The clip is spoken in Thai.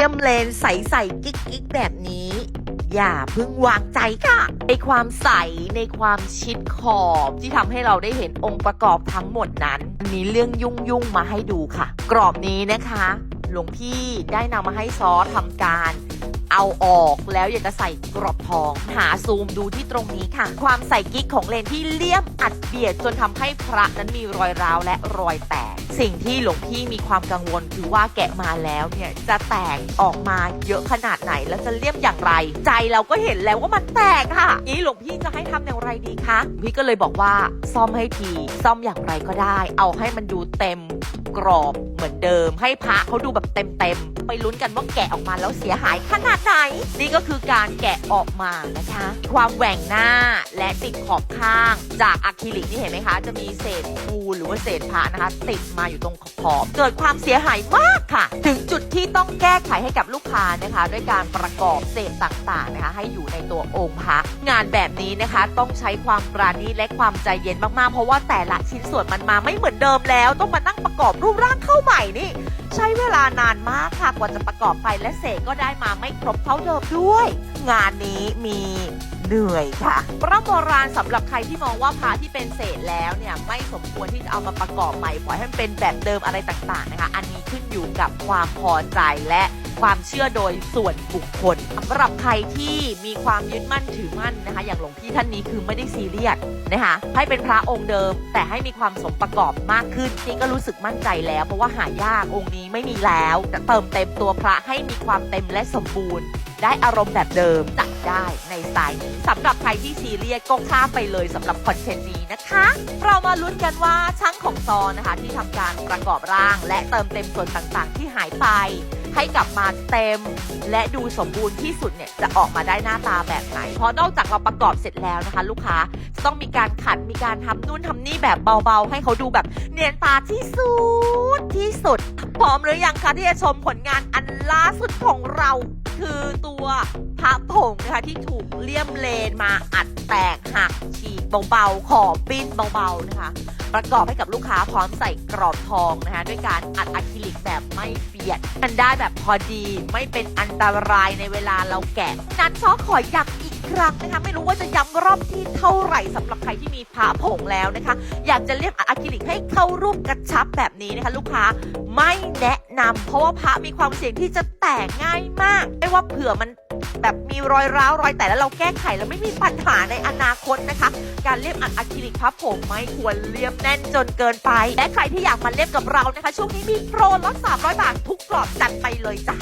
ลี่ยมเลนใสๆกิ๊กๆแบบนี้ อย่าเพิ่งวางใจค่ะ ในความใสในความชิดขอบที่ทำให้เราได้เห็นองค์ประกอบทั้งหมดนั้นมีเรื่องยุ่งๆมาให้ดูค่ะ กรอบนี้นะคะ หลวงพี่ได้นำมาให้ซอทำการเอาออกแล้วอยากจะใส่กรอบทอง หาซูมดูที่ตรงนี้ค่ะ ความใส่กิ๊กของเลนที่เลี่ยมอัดเบียดจนทำให้พระนั้นมีรอยร้าวและรอยแตก สิ่งที่หลวงพี่มีความกังวลคือว่าแกะมาแล้วเนี่ยจะแตกออกมาเยอะขนาดไหนแล้วจะเลี่ยมอย่างไร ใจเราก็เห็นแล้วว่ามันแตกค่ะนี้หลวงพี่จะให้ทำอย่างไรดีคะพี่ก็เลยบอกว่าซ่อมให้ทีซ่อมอย่างไรก็ได้ เอาให้มันดูเต็มกรอบเหมือนเดิม ให้พระเขาดูแบบเต็มๆไปลุ้นกันว่าแกะออกมาแล้วเสียหายขนาดไหน นี่ก็คือการแกะออกมานะคะ ความแหว่งหน้าและติดขอบข้าง จากอะคริลิกนี่เห็นไหมคะ จะมีเศษปูหรือว่าเศษพระนะคะ ติดมาอยู่ตรงขอบเกิดความเสียหายมากค่ะ ถึงจุดที่ต้องแก้ไขให้กับลูกค้านะคะ ด้วยการประกอบเศษต่างๆนะคะ ให้อยู่ในตัวองค์พระงานแบบนี้นะคะต้องใช้ความปราณีและความใจเย็นมากๆ เพราะว่าแต่ละชิ้นส่วนมันมาไม่เหมือนเดิมแล้ว ต้องมานั่งประกอบรูปร่างเข้าใหม่นี่ใช้เวลานานมากค่ะกว่าจะประกอบไปและเศษก็ได้มาไม่ครบเท่าเดิมด้วย งานนี้มี เหนื่อยค่ะพระโบราณสำหรับใครที่มองว่าพระที่เป็นเศษแล้วเนี่ยไม่สมควรที่จะเอามาประกอบใหม่ปล่อยให้มันเป็นแบบเดิมอะไรต่างๆนะคะ อันนี้ขึ้นอยู่กับความพอใจและความเชื่อโดยส่วนบุคคลสำหรับใครที่มีความยึดมั่นถือมั่นนะคะ อย่างหลวงพี่ท่านนี้คือไม่ได้ซีเรียสนะคะให้เป็นพระองค์เดิม แต่ให้มีความสมประกอบมากขึ้นนี่ก็รู้สึกมั่นใจแล้ว เพราะว่าหายากองค์นี้ไม่มีแล้วจะเติมเต็มตัวพระให้มีความเต็มและสมบูรณ์ ได้อารมณ์แบบเดิมจัด ได้ในสไตล์นี้สำหรับใครที่ซีเรียสก็ข้ามไปเลยสำหรับคอนเทนต์นี้นะคะ เรามาลุ้นกันว่าช่างของซอนะคะที่ทำการประกอบร่าง และเติมเต็มส่วนต่างๆ ที่หายไป ให้กลับมาเต็ม และดูสมบูรณ์ที่สุดเนี่ยจะออกมาได้หน้าตาแบบไหนเพราะนอกจากเราประกอบเสร็จแล้วนะคะ ลูกค้าจะต้องมีการขัดมีการทำนู่นทำนี่แบบเบาๆ ให้เขาดูแบบเนียนตาที่สุดที่สุดพร้อมหรือยังคะที่จะชมผลงานอันล่าสุดของเรา คือตัวพระผงนะคะที่ถูกเลี่ยมเลนมาอัดแตกหักฉีกเบาๆ ขอบปิ้นเบาๆนะคะ ประกอบให้กับลูกค้าพร้อมใส่กรอบทองนะคะ ด้วยการอัดอะคริลิกแบบไม่เปียกมันได้แบบพอดีไม่เป็นอันตรายในเวลาเราแกะนั้นซอขอย้ำอีกครั้งนะคะ ไม่รู้ว่าจะย้ำรอบที่เท่าไหร่สำหรับใครที่มีพระผงแล้วนะคะ อยากจะเลี่ยมอะคริลิกให้เข้ารูปกระชับแบบนี้นะคะ ลูกค้าไม่แนะ นำเพราะว่าพระมีความเสี่ยงที่จะแตกง่ายมาก ไม่ว่าเผื่อมันแบบมีรอยร้าวรอยแตกแล้วเราแก้ไขแล้วไม่มีปัญหาในอนาคตนะคะ การเลียบอัดอะคริลิกพับผมไม่ควรเลี่ยมแน่นจนเกินไป และใครที่อยากมาเลียบกับเรานะคะ ช่วงนี้มีโปรลด300 บาททุกกรอบจัดไปเลยจ้ะ